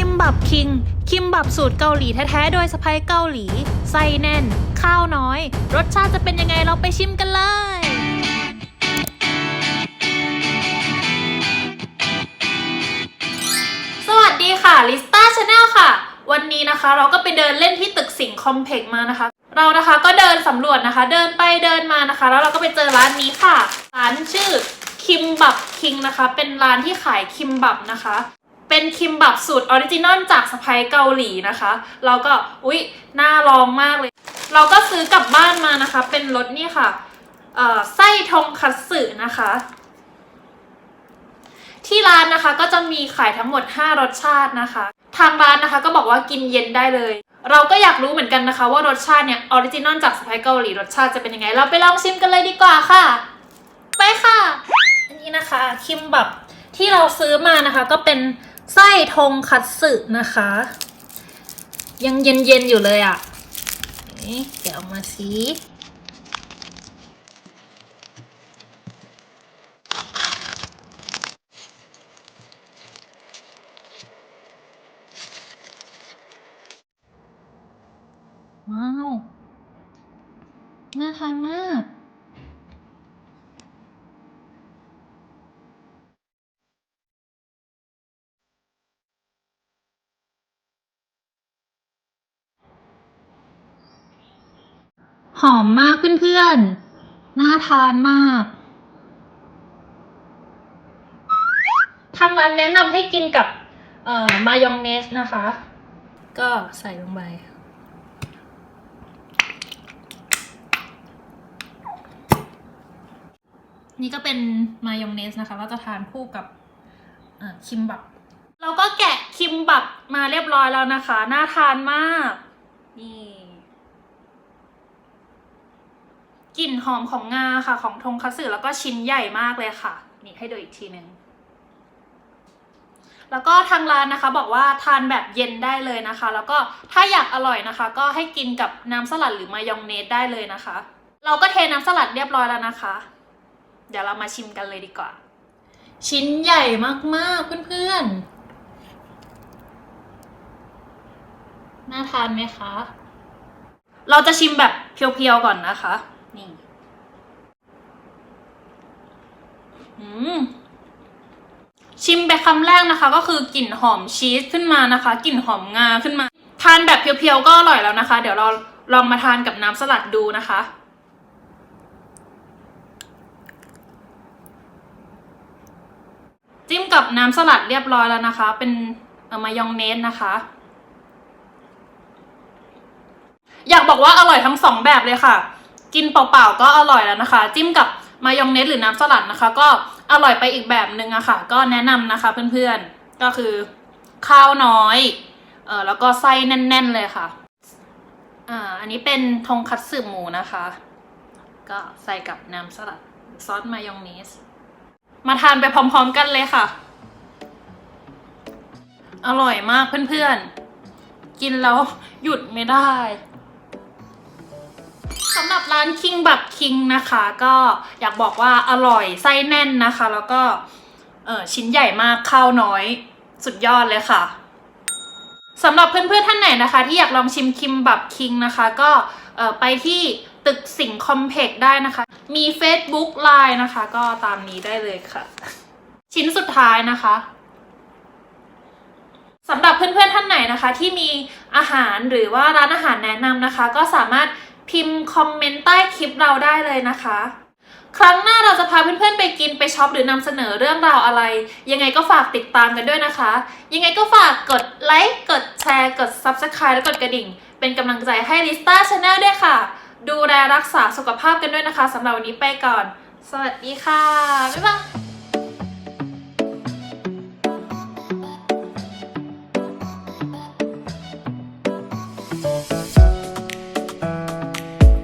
คิมบับคิง คิมบับสูตรเกาหลีแท้ๆ โดยสะพ้ยเกาหลี ไส้แน่น ข้าวน้อย รสชาติจะเป็นยังไงเราไปชิมกันเลยสวัสดีค่ะลิสตาชาแนลค่ะ วันนี้นะคะเราก็ไปเดินเล่นที่ตึกสิงคอมเพล็กมานะคะ เรานะคะก็เดินสำรวจนะคะ เดินไปเดินมานะคะ แล้วเราก็ไปเจอร้านนี้ค่ะ ร้านชื่อคิมบับคิงนะคะ เป็นร้านที่ขายคิมบับนะคะ เป็นคิมบับสูตรออริจินอลจากสไปเกาหลีนะคะ เราก็อุ๊ยน่าลองมากเลย เราก็ซื้อกลับบ้านมานะคะ เป็นรสนี่ค่ะไส้ทงคัตสึนะคะ ที่ร้านนะคะก็จะมีขายทั้งหมด 5 รสชาตินะคะ ทางร้านนะคะก็บอกว่ากินเย็นได้เลย เราก็อยากรู้เหมือนกันนะคะ ว่ารสชาติเนี่ยออริจินอลจากสไปเกาหลีรสชาติจะเป็นยังไง เราไปลองชิมกันเลยดีกว่าค่ะ ไปค่ะ อันนี้นะคะคิมบับที่เราซื้อมานะคะก็เป็น ไส้ทงคัตสึนะคะ ยังเย็นๆอยู่เลยอะ่ะนี่แกะออกมาสิว้าว น่าทานมาก หอมมากเพื่อนๆ น่าทานมากทางร้านแนะนำให้กินกับเอ่อมายองเนสนะคะ ก็ใส่ลงไป นี่ก็เป็นมายองเนสนะคะ เราจะทานคู่กับเอ่อคิมบับ เราก็แกะคิมบับมาเรียบร้อยแล้วนะคะ น่าทานมาก นี่ กลิ่นหอมของงาค่ะ ของทงคัตสึแล้วก็ชิ้นใหญ่มากเลยค่ะ นี่ให้ดูอีกทีหนึ่งแล้วก็ทางร้านนะคะบอกว่าทานแบบเย็นได้เลยนะคะ แล้วก็ถ้าอยากอร่อยนะคะ ก็ให้กินกับน้ำสลัดหรือมายองเนสได้เลยนะคะ เราก็เทน้ำสลัดเรียบร้อยแล้วนะคะ เดี๋ยวเรามาชิมกันเลยดีกว่า ชิ้นใหญ่มากๆเพื่อนๆ น่าทานไหมคะ เราจะชิมแบบเพียวๆก่อนนะคะ นี่ อืม ชิมไปคำแรกนะคะ ก็คือกลิ่นหอมชีสขึ้นมานะคะกลิ่นหอมงาขึ้นมา ทานแบบเพียวๆก็อร่อยแล้วนะคะ เดี๋ยวเราลองมาทานกับน้ำสลัดดูนะคะจิ้มกับน้ำสลัดเรียบร้อยแล้วนะคะ เป็นเอ่อมายองเนสนะคะ อยากบอกว่าอร่อยทั้งสองแบบเลยค่ะ กินเปล่าๆก็อร่อยแล้วนะคะ จิ้มกับ มายองเนสหรือน้ำสลัดนะคะ ก็อร่อยไปอีกแบบนึงอะค่ะ ก็แนะนำนะคะเพื่อนๆ ก็คือข้าวน้อยเออแล้วก็ไส้แน่น ๆ เลยค่ะอ่าอันนี้เป็นทงคัตสึหมูนะคะ ก็ใส่กับน้ำสลัดซอสมายองเนส มาทานไปพร้อม ๆ กันเลยค่ะ อร่อยมากเพื่อนๆ กินแล้วหยุดไม่ได้ สำหรับร้านคิงบับคิงนะคะ ก็อยากบอกว่าอร่อยไส้แน่นนะคะ แล้วก็เออชิ้นใหญ่มากข้าวน้อยสุดยอดเลยค่ะสำหรับเพื่อนๆท่านไหนนะคะ ที่อยากลองชิมคิมบับคิงนะคะ ก็ไปที่ตึกสิงคอมเพกได้นะคะ มี Facebook Line นะคะ ก็ตามนี้ได้เลยค่ะ ชิ้นสุดท้ายนะคะสำหรับเพื่อนๆท่านไหนนะคะ ที่มีอาหารหรือว่าร้านอาหารแนะนำนะคะ ก็สามารถ พิมพ์คอมเมนต์ใต้คลิปเราได้เลยนะคะ ครั้งหน้าเราจะพาเพื่อนๆไปกินไปช็อปหรือนำเสนอเรื่องราวอะไร ยังไงก็ฝากติดตามกันด้วยนะคะ ยังไงก็ฝากกดไลค์กดแชร์กด Subscribe และกดกระดิ่ง เป็นกำลังใจให้ลิสตาชาแนลด้วยค่ะ ดูแลรักษาสุขภาพกันด้วยนะคะสำหรับวันนี้ไปก่อน สวัสดีค่ะ บ๊ายบาย